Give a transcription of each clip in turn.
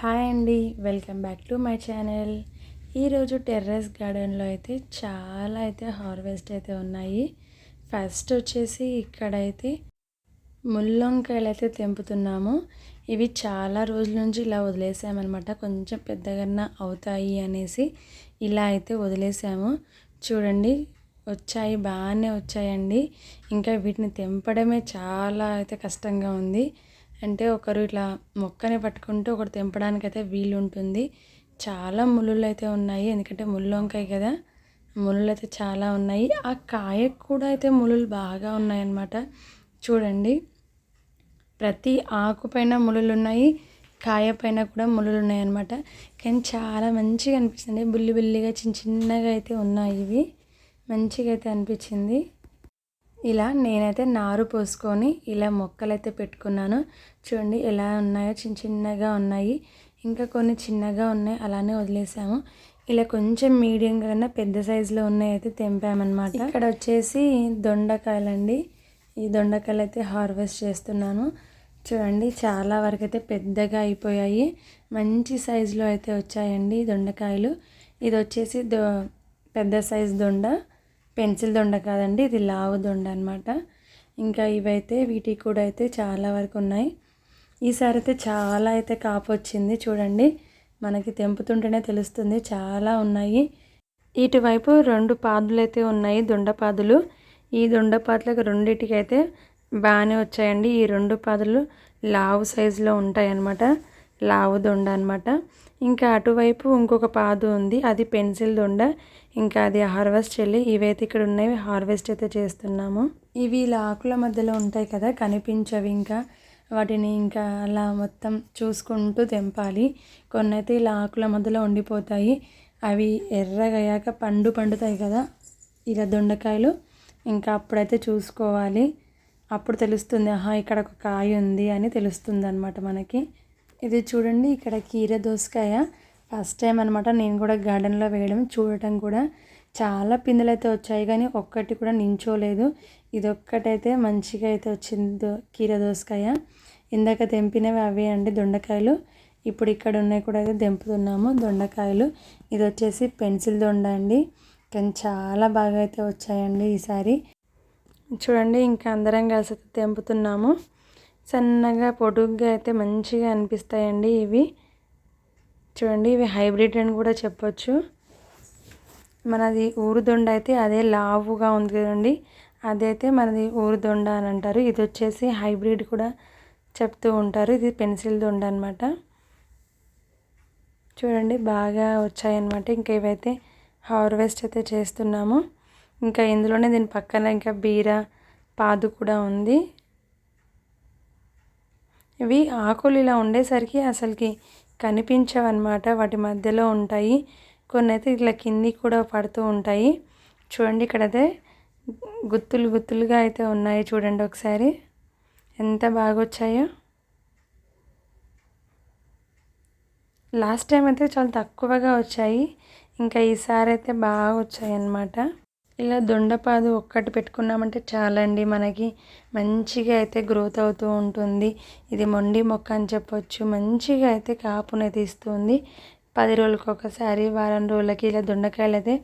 Hi అండి welcome back to my channel. ఈరోజు terrace గార్డెన్లో అయితే చాలా అయితే హార్వెస్ట్ అయితే ఉన్నాయి. ఫస్ట్ వచ్చేసి ఇక్కడైతే ముల్లొంకాయలు అయితే తెంపుతున్నాము. ఇవి చాలా రోజుల నుంచి ఇలా వదిలేసామన్నమాట. కొంచెం పెద్దగా అవుతాయి అనేసి ఇలా అయితే వదిలేసాము. చూడండి వచ్చాయి బాగానే వచ్చాయండి. ఇంకా వీటిని తెంపడమే చాలా అయితే కష్టంగా ఉంది. అంటే ఒకరు ఇట్లా మొక్కని పట్టుకుంటూ ఒకరు తెంపడానికి అయితే వీలు ఉంటుంది చాలా ముళ్ళులు అయితే ఉన్నాయి. ఎందుకంటే ముళ్ళు వంకాయ కదా. ముళ్ళు అయితే చాలా ఉన్నాయి. ఆ కాయ కూడా అయితే ముళ్ళు బాగా ఉన్నాయన్నమాట. చూడండి. ప్రతి ఆకు పైన ముళ్ళులు ఉన్నాయి. కాయ పైన కూడా ముళ్ళులు ఉన్నాయన్నమాట. కానీ చాలా మంచిగా అనిపిస్తుంది. బుల్లి బుల్లిగా చిన్న చిన్నగా అయితే ఉన్నాయి ఇవి. మంచిగా అయితే అనిపించింది. ఇలా నేనైతే నారు పోసుకొని ఇలా మొక్కలు అయితే పెట్టుకున్నాను. చూడండి ఎలా ఉన్నాయో చిన్న చిన్నగా ఉన్నాయి. ఇంకా కొన్ని చిన్నగా ఉన్నాయి అలానే వదిలేసాము. ఇలా కొంచెం మీడియంగా కన్నా పెద్ద సైజులో ఉన్నాయి అయితే తెంపామన్నమాట. ఇక్కడ వచ్చేసి దొండకాయలండి. ఈ దొండకాయలు అయితే హార్వెస్ట్ చేస్తున్నాను. చూడండి చాలా వరకు అయితే పెద్దగా అయిపోయాయి. మంచి సైజులో అయితే వచ్చాయండి దొండకాయలు. ఇది వచ్చేసి దొ పెద్ద సైజు దొండ. పెన్సిల్ దొండ కాదండి ఇది లావు దొండ అనమాట ఇంకా ఇవైతే వీటికి కూడా అయితే చాలా వరకు ఉన్నాయి. ఈసారి అయితే చాలా అయితే కాపు వచ్చింది చూడండి. మనకి తెంపుతుంటేనే తెలుస్తుంది చాలా ఉన్నాయి. ఇటువైపు రెండు పాదులు అయితే ఉన్నాయి దొండపాదులు ఈ దొండపాదులకు రెండింటికి అయితే బాగానే వచ్చాయండి. ఈ రెండు పాదులు లావు సైజులో ఉంటాయి అన్నమాట. లావు దొండ అనమాట ఇంకా అటువైపు ఇంకొక పాదు ఉంది అది పెన్సిల్ దొండ. ఇంకా అది హార్వెస్ట్ చెల్లి ఇవైతే ఇక్కడ ఉన్నాయి హార్వెస్ట్ అయితే చేస్తున్నాము. ఇవి ఇలా ఆకుల మధ్యలో ఉంటాయి కదా కనిపించవి ఇంకా. వాటిని ఇంకా అలా మొత్తం చూసుకుంటూ తెంపాలి. కొన్ని అయితే ఇలా ఆకుల మధ్యలో ఉండిపోతాయి. అవి ఎర్రగయ్యాక పండు పండుతాయి కదా ఇలా దొండకాయలు. ఇంకా అప్పుడైతే చూసుకోవాలి. అప్పుడు తెలుస్తుంది ఆహా ఇక్కడ ఒక కాయ ఉంది అని తెలుస్తుంది అనమాట మనకి. ఇది చూడండి ఇక్కడ కీర దోసకాయ. ఫస్ట్ టైం అనమాట నేను కూడా గార్డెన్లో వేయడం చూడటం కూడా. చాలా పిందెలు అయితే వచ్చాయి కానీ ఒక్కటి కూడా నించోలేదు. ఇదొక్కటైతే మంచిగా అయితే వచ్చింది కీర దోసకాయ. ఇందాక తెంపినవి అవే అండి దొండకాయలు. ఇప్పుడు ఇక్కడ ఉన్నాయి కూడా అయితే తెంపుతున్నాము దొండకాయలు. ఇది వచ్చేసి పెన్సిల్ దొండ అండి. కానీ చాలా బాగా అయితే వచ్చాయండి ఈసారి. చూడండి ఇంకా అందరం కలిసి తెంపుతున్నాము. సన్నగా పొడుగ్గా అయితే మంచిగా అనిపిస్తాయండి ఇవి. చూడండి ఇవి హైబ్రిడ్ అని కూడా చెప్పొచ్చు. మనది ఊరుదొండ అయితే అదే లావుగా ఉంది కదండి. అదైతే మనది ఊరుదొండ అని అంటారు. ఇది వచ్చేసి హైబ్రిడ్ కూడా చెప్తూ ఉంటారు. ఇది పెన్సిల్ దొండ అనమాట చూడండి బాగా వచ్చాయన్నమాట. ఇంకా ఇవైతే హార్వెస్ట్ అయితే చేస్తున్నాము. ఇంకా ఇందులోనే దీని పక్కన ఇంకా బీర పాదు కూడా ఉంది. ఇవి ఆకులు ఇలా ఉండేసరికి అసలుకి కనిపించవన్నమాట. వాటి మధ్యలో ఉంటాయి. కొన్ని అయితే ఇట్లా కింది కూడా పడుతూ ఉంటాయి. చూడండి ఇక్కడైతే గుత్తులు గుత్తులుగా అయితే ఉన్నాయి చూడండి ఒకసారి. ఎంత బాగా వచ్చాయో లాస్ట్ టైం అయితే చాలా తక్కువగా వచ్చాయి. ఇంకా ఈసారి అయితే బాగా వచ్చాయి అన్నమాట ఇలా దొండపాదు ఒక్కటి పెట్టుకున్నామంటే చాలండి మనకి. మంచిగా అయితే గ్రోత్ అవుతూ ఉంటుంది. ఇది మొండి మొక్క అని చెప్పొచ్చు. మంచిగా అయితే కాపునైతే ఇస్తుంది పది రోజులకు ఒకసారి వారం రోజులకి ఇలా దొండకాయలు అయితే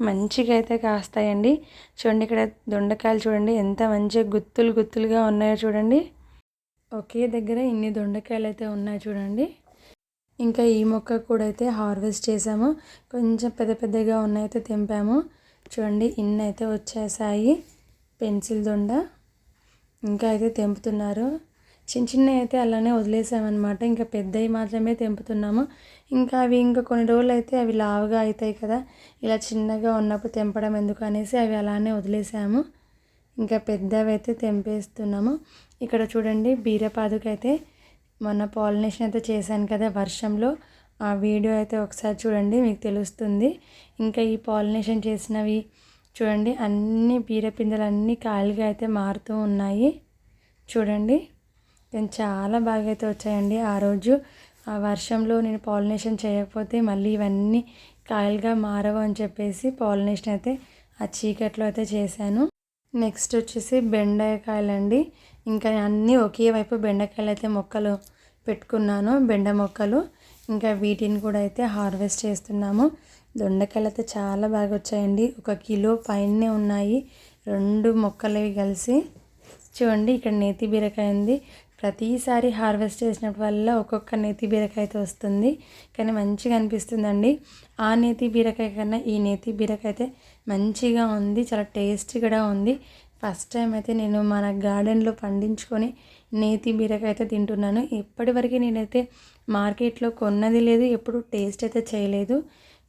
మంచిగా అయితే కాస్తాయండి. చూడండి ఇక్కడ దొండకాయలు చూడండి. ఎంత మంచిగా గుత్తులు గుత్తులుగా ఉన్నాయో చూడండి. ఒకే దగ్గర ఇన్ని దొండకాయలు అయితే ఉన్నాయి చూడండి. ఇంకా ఈ మొక్క కూడా అయితే హార్వెస్ట్ చేసాము. కొంచెం పెద్ద పెద్దగా ఉన్నాయితే తెంపాము. చూడండి ఇన్ని అయితే వచ్చేసాయి. పెన్సిల్ దొండ ఇంకా అయితే తెంపుతున్నారు. చిన్న చిన్న అయితే అలానే వదిలేసామన్నమాట. ఇంకా పెద్దవి మాత్రమే తెంపుతున్నాము. ఇంకా అవి ఇంకా కొన్ని రోజులు అయితే అవి లావుగా అవుతాయి కదా. ఇలా చిన్నగా ఉన్నప్పుడు తెంపడం ఎందుకు అనేసి అవి అలానే వదిలేసాము. ఇంకా పెద్దవి అయితే తెంపేస్తున్నాము. ఇక్కడ చూడండి బీరపాదుకైతే మొన్న పాలినేషన్ అయితే చేశాను కదా వర్షంలో. ఆ వీడియో అయితే ఒకసారి చూడండి మీకు తెలుస్తుంది. ఇంకా ఈ పాలినేషన్ చేసినవి చూడండి అన్ని బీరపిందెలు అన్నీ కాయలుగా అయితే మారుతూ ఉన్నాయి. చూడండి నేను చాలా బాగా అయితే వచ్చాయండి ఆ రోజు. ఆ వర్షంలో నేను పాలినేషన్ చేయకపోతే మళ్ళీ ఇవన్నీ కాయలుగా మారవు అని చెప్పేసి పాలినేషన్ అయితే ఆ చీకట్లో అయితే చేశాను. నెక్స్ట్ వచ్చేసి బెండకాయలండి ఇంకా అన్నీ ఒకే వైపు బెండకాయలు అయితే మొక్కలు పెట్టుకున్నాను బెండ మొక్కలు. ఇంకా వీటిని కూడా అయితే హార్వెస్ట్ చేస్తున్నాము. దొండకాయలు అయితే చాలా బాగా వచ్చాయండి. ఒక కిలో పైనే ఉన్నాయి. రెండు మొక్కలు కలిసి. చూడండి ఇక్కడ నేతి బీరకాయ ఉంది. ప్రతిసారి హార్వెస్ట్ చేసినప్పుడు వల్ల ఒక్కొక్క నేతి బీరకాయ అయితే వస్తుంది. కానీ మంచిగా అనిపిస్తుందండి. ఆ నేతి బీరకాయ కన్నా ఈ నేతి బీరకాయ అయితే మంచిగా ఉంది. చాలా టేస్ట్ కూడా ఉంది. ఫస్ట్ టైం అయితే నేను మన గార్డెన్లో పండించుకొని నేతి బీరకాయ అయితే తింటున్నాను. ఇప్పటివరకు నేనైతే మార్కెట్లో కొన్నది లేదు ఎప్పుడు టేస్ట్ అయితే చేయలేదు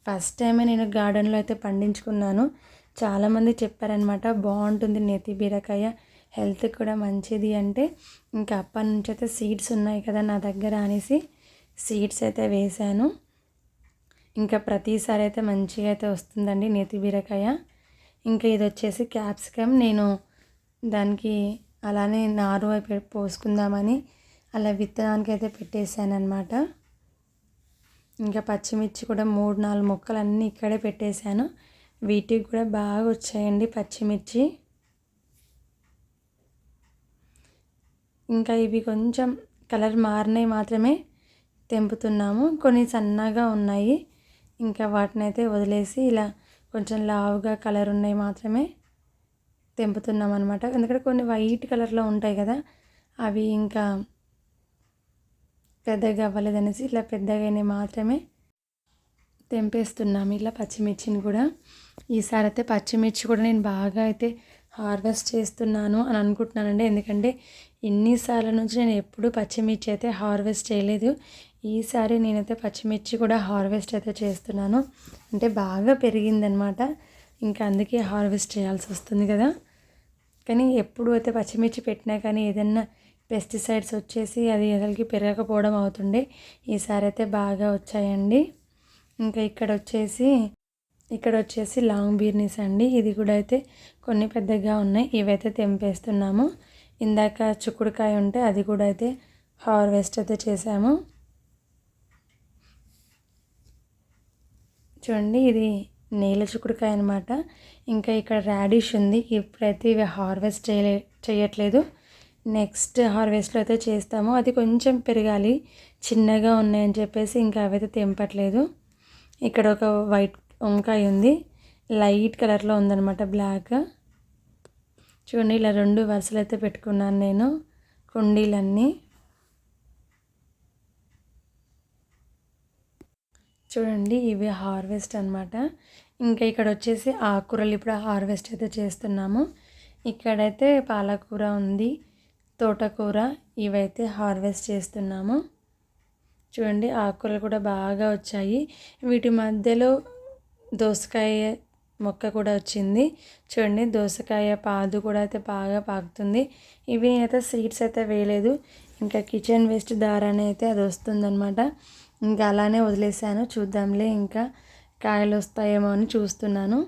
ఫస్ట్ టైమే నేను గార్డెన్లో అయితే పండించుకున్నాను. చాలామంది చెప్పారనమాట బాగుంటుంది నేతి బీరకాయ హెల్త్ కూడా మంచిది అంటే ఇంకా అప్పటి నుంచి అయితే సీడ్స్ ఉన్నాయి కదా నా దగ్గర అనేసి సీడ్స్ అయితే వేశాను. ఇంకా ప్రతిసారి అయితే మంచిగా అయితే వస్తుందండి నేతి బీరకాయ. ఇంకా ఇది వచ్చేసి క్యాప్సికమ్. నేను దానికి అలానే నారు పోసుకుందామని అలా విత్తనానికి అయితే పెట్టేశాను అనమాట ఇంకా పచ్చిమిర్చి కూడా మూడు నాలుగు మొక్కలు అన్నీ ఇక్కడే పెట్టేశాను. వీటికి కూడా బాగా వచ్చాయండి పచ్చిమిర్చి. ఇంకా ఇవి కొంచెం కలర్ మారినవి మాత్రమే తెంపుతున్నాము. కొన్ని సన్నగా ఉన్నాయి. ఇంకా వాటిని అయితే వదిలేసి ఇలా కొంచెం లావుగా కలర్ ఉన్నాయి మాత్రమే తెంపుతున్నాం అనమాట ఎందుకంటే కొన్ని వైట్ కలర్లో ఉంటాయి కదా అవి ఇంకా పెద్దగా అవ్వలేదనేసి ఇలా పెద్దగా మాత్రమే తెంపేస్తున్నాము. ఇలా పచ్చిమిర్చిని కూడా. ఈసారి అయితే పచ్చిమిర్చి కూడా నేను బాగా అయితే హార్వెస్ట్ చేస్తున్నాను అని అనుకుంటున్నానండి. ఎందుకంటే ఇన్నిసార్ల నుంచి నేను ఎప్పుడు పచ్చిమిర్చి అయితే హార్వెస్ట్ చేయలేదు. ఈసారి నేనైతే పచ్చిమిర్చి కూడా హార్వెస్ట్ అయితే చేస్తున్నాను. అంటే బాగా పెరిగిందనమాట ఇంకా అందుకే హార్వెస్ట్ చేయాల్సి వస్తుంది కదా. కానీ ఎప్పుడు అయితే పచ్చిమిర్చి పెట్టినా కానీ ఏదన్నా పెస్టిసైడ్స్ వచ్చేసి అది అసలుకి పెరగకపోవడం అవుతుండే. ఈసారి అయితే బాగా వచ్చాయండి. ఇంకా ఇక్కడ వచ్చేసి ఇక్కడ వచ్చేసి లాంగ్ బీర్నీస్ అండి. ఇది కూడా అయితే కొన్ని పెద్దగా ఉన్నాయి. ఇవైతే తెంపేస్తున్నాము. ఇందాక చుక్కుడుకాయ ఉంటే అది కూడా అయితే హార్వెస్ట్ అయితే చేసాము. చూడండి ఇది నేల చిక్కుడుకాయ అనమాట ఇంకా ఇక్కడ రాడిష్ ఉంది. ఇప్పుడైతే ఇవి హార్వెస్ట్ చేయలే చేయట్లేదు. నెక్స్ట్ హార్వెస్ట్లో అయితే చేస్తాము. అది కొంచెం పెరగాలి. చిన్నగా ఉన్నాయని చెప్పేసి ఇంకా అవైతే తెంపట్లేదు. ఇక్కడ ఒక వైట్ వంకాయ ఉంది. లైట్ కలర్లో ఉందన్నమాట బ్లాక్ చూడండి ఇలా రెండు వరుసలు అయితే పెట్టుకున్నాను నేను. కుండీలన్నీ. చూడండి ఇవి హార్వెస్ట్ అనమాట ఇంకా ఇక్కడ వచ్చేసి ఆకుకూరలు ఇప్పుడు హార్వెస్ట్ అయితే చేస్తున్నాము. ఇక్కడైతే పాలకూర ఉంది తోటకూర ఇవైతే హార్వెస్ట్ చేస్తున్నాము. చూడండి ఆకుకూరలు కూడా బాగా వచ్చాయి. వీటి మధ్యలో దోసకాయ మొక్క కూడా వచ్చింది. చూడండి దోసకాయ పాదు కూడా అయితే బాగా పాకుతుంది. ఇవి అయితే సీడ్స్ అయితే వేయలేదు. ఇంకా కిచెన్ వేస్ట్ దారానే అయితే అది వస్తుందన్నమాట. ఇంకా అలానే వదిలేసాను. చూద్దాంలే ఇంకా కాయలు వస్తాయేమో అని చూస్తున్నాను.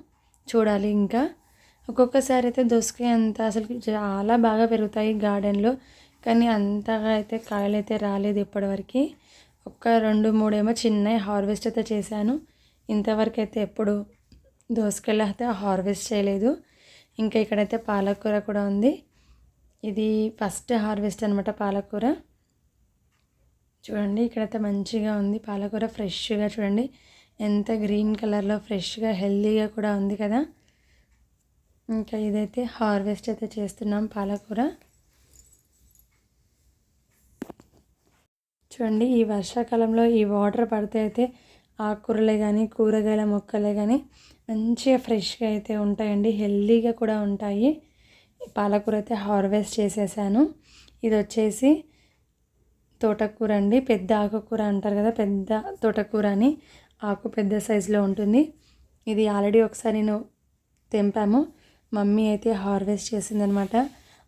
చూడాలి ఇంకా. ఒక్కొక్కసారి అయితే దోసకాయ అంత అసలు చాలా బాగా పెరుగుతాయి గార్డెన్లో. కానీ అంతగా అయితే కాయలు అయితే రాలేదు ఇప్పటివరకు. ఒక్క రెండు మూడేమో చిన్న హార్వెస్ట్ అయితే చేశాను. ఇంతవరకు అయితే ఎప్పుడు దోసకాయలు అయితే హార్వెస్ట్ చేయలేదు. ఇంకా ఇక్కడైతే పాలకూర కూడా ఉంది. ఇది ఫస్ట్ హార్వెస్ట్ అనమాట పాలకూర. చూడండి ఇక్కడైతే మంచిగా ఉంది. పాలకూర ఫ్రెష్గా చూడండి. ఎంత గ్రీన్ కలర్లో ఫ్రెష్గా హెల్దీగా కూడా ఉంది కదా. ఇంకా ఇదైతే హార్వెస్ట్ అయితే చేస్తున్నాం పాలకూర. చూడండి ఈ వర్షాకాలంలో ఈ వాటర్ పడితే అయితే ఆకుకూరలే కానీ కూరగాయల మొక్కలే కానీ మంచిగా ఫ్రెష్గా అయితే ఉంటాయండి. హెల్దీగా కూడా ఉంటాయి. పాలకూర అయితే హార్వెస్ట్ చేసేసాను. ఇది వచ్చేసి తోటకూర అండి పెద్ద ఆకుకూర అంటారు కదా పెద్ద తోటకూర అని ఆకు పెద్ద సైజులో ఉంటుంది. ఇది ఆల్రెడీ ఒకసారి నేను తెంపాము. మమ్మీ అయితే హార్వెస్ట్ చేసిందనమాట.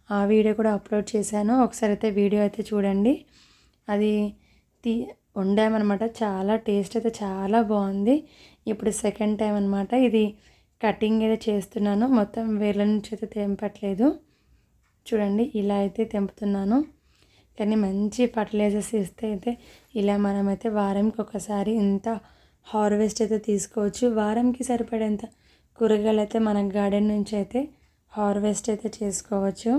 ఆ వీడియో కూడా అప్లోడ్ చేశాను. ఒకసారి అయితే వీడియో అయితే చూడండి. అది తీ వండామన్నమాట చాలా టేస్ట్ అయితే చాలా బాగుంది. ఇప్పుడు సెకండ్ టైం అనమాట ఇది కటింగ్ అయితే చేస్తున్నాను. మొత్తం వేళ్ళ నుంచి అయితే తెంపట్లేదు. చూడండి ఇలా అయితే తెంపుతున్నాను. కానీ మంచి ఫర్టిలైజర్స్ ఇస్తే అయితే ఇలా మనమైతే వారంకి ఒకసారి ఇంత హార్వెస్ట్ అయితే తీసుకోవచ్చు. వారంకి సరిపడేంత కూరగాయలు అయితే మన గార్డెన్ నుంచి అయితే హార్వెస్ట్ అయితే చేసుకోవచ్చు.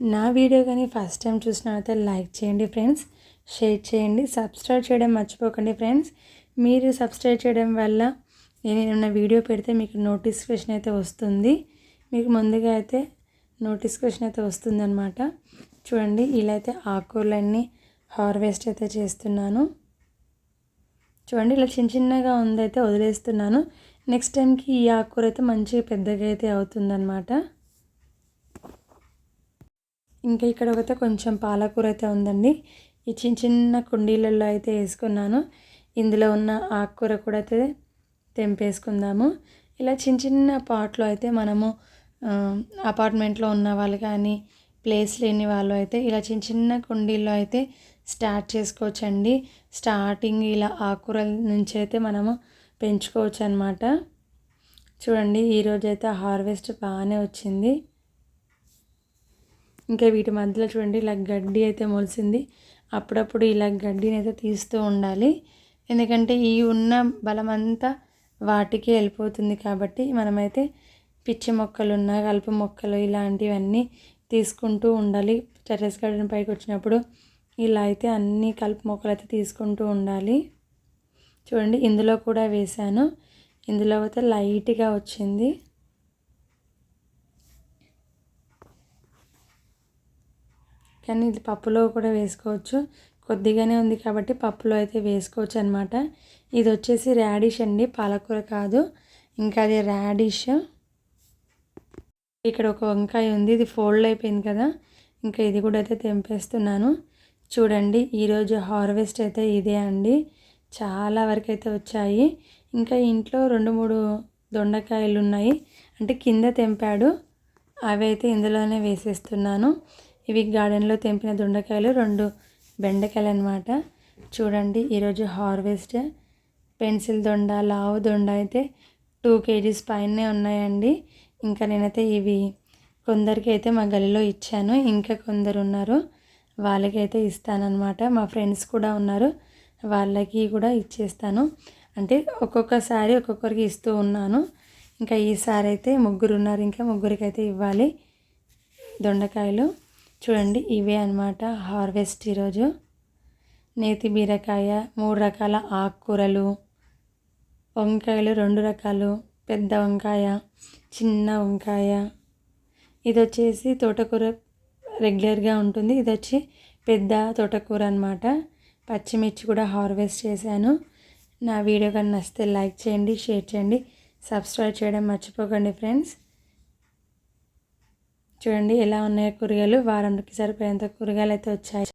నా వీడియో కానీ ఫస్ట్ టైం చూసినట్లయితే లైక్ చేయండి ఫ్రెండ్స్ షేర్ చేయండి. సబ్స్క్రైబ్ చేయడం మర్చిపోకండి ఫ్రెండ్స్ మీరు సబ్స్క్రైబ్ చేయడం వల్ల నేను ఏమైనా వీడియో పెడితే మీకు నోటిఫికేషన్ అయితే వస్తుంది. మీకు ముందుగా అయితే నోటిఫికేషన్ అయితే వస్తుందన్నమాట. చూడండి ఇలా అయితే ఆకుకూరలన్నీ హార్వెస్ట్ అయితే చేస్తున్నాను. చూడండి ఇలా చిన్న చిన్నగా ఉందైతే వదిలేస్తున్నాను. నెక్స్ట్ టైంకి ఈ ఆకుకూర అయితే మంచిగా పెద్దగా అయితే అవుతుందన్నమాట. ఇంకా ఇక్కడ ఒకతే కొంచెం పాలకూర అయితే ఉందండి. ఈ చిన్న చిన్న కుండీలలో అయితే వేసుకున్నాను. ఇందులో ఉన్న ఆకుకూర కూడా అయితే తెంపేసుకుందాము. ఇలా చిన్న చిన్న పాట్లో అయితే మనము అపార్ట్మెంట్లో ఉన్న వాళ్ళు కానీ ప్లేస్ లేని వాళ్ళు అయితే ఇలా చిన్న చిన్న కుండీల్లో అయితే స్టార్ట్ చేసుకోవచ్చండి. స్టార్టింగ్ ఇలా ఆకుకూరల నుంచి అయితే మనము పెంచుకోవచ్చు అనమాట చూడండి ఈరోజు అయితే హార్వెస్ట్ బాగానే వచ్చింది. ఇంకా వీటి మధ్యలో చూడండి ఇలా గడ్డి అయితే మొలిసింది. అప్పుడప్పుడు ఇలా గడ్డిని అయితే తీస్తూ ఉండాలి. ఎందుకంటే ఈ ఉన్న బలమంతా వాటికే వాటికి వెళ్ళిపోతుంది కాబట్టి మనమైతే పిచ్చి మొక్కలున్న కలుపు మొక్కలు ఇలాంటివన్నీ తీసుకుంటూ ఉండాలి. టెర్రస్ గార్డెన్ పైకి వచ్చినప్పుడు ఇలా అయితే అన్ని కలుపు మొక్కలు అయితే తీసుకుంటూ ఉండాలి. చూడండి ఇందులో కూడా వేశాను. ఇందులో అయితే లైట్గా వచ్చింది. కానీ ఇది పప్పులో కూడా వేసుకోవచ్చు. కొద్దిగానే ఉంది కాబట్టి పప్పులో అయితే వేసుకోవచ్చు అనమాట ఇది వచ్చేసి ర్యాడిష్ అండి పాలకూర కాదు. ఇంకా అది ర్యాడిష్ ఇక్కడ ఒక వంకాయ ఉంది ఇది ఫోల్డ్ అయిపోయింది కదా. ఇంకా ఇది కూడా అయితే తెంపేస్తున్నాను. చూడండి ఈరోజు హార్వెస్ట్ అయితే ఇదే అండి. చాలా వరకు అయితే వచ్చాయి. ఇంకా ఇంట్లో రెండు మూడు దొండకాయలు ఉన్నాయి. అంటే కింద తెంపాడు. అవి అయితే ఇందులోనే వేసేస్తున్నాను. ఇవి గార్డెన్లో తెంపిన దొండకాయలు రెండు బెండకాయలు అనమాట చూడండి ఈరోజు హార్వెస్ట్. పెన్సిల్ దొండ లావు దొండ అయితే టూ కేజీస్ పైనే ఉన్నాయండి. ఇంకా నేనైతే ఇవి కొందరికి అయితే మా గలిలో ఇచ్చాను. ఇంకా కొందరు ఉన్నారు వాళ్ళకైతే ఇస్తానన్నమాట. మా ఫ్రెండ్స్ కూడా ఉన్నారు. వాళ్ళకి కూడా ఇచ్చేస్తాను. అంటే ఒక్కొక్కసారి ఒక్కొక్కరికి ఇస్తూ ఉన్నాను. ఇంకా ఈసారి అయితే ముగ్గురు ఉన్నారు ఇంకా ముగ్గురికి అయితే ఇవ్వాలి. దొండకాయలు. చూడండి ఇవే అనమాట హార్వెస్ట్ ఈరోజు. నేతి బీరకాయ మూడు రకాల ఆకుకూరలు వంకాయలు రెండు రకాలు. పెద్ద వంకాయ చిన్న వంకాయ. ఇది వచ్చేసి తోటకూర రెగ్యులర్గా ఉంటుంది. ఇది వచ్చి పెద్ద తోటకూర అనమాట పచ్చిమిర్చి కూడా హార్వెస్ట్ చేశాను. నా వీడియో కానీ నచ్చితే లైక్ చేయండి షేర్ చేయండి సబ్స్క్రైబ్ చేయడం మర్చిపోకండి ఫ్రెండ్స్. చూడండి ఎలా ఉన్నాయో కూరగాయలు. వారానికి సరిపోయేంత కూరగాయలు అయితే వచ్చాయి.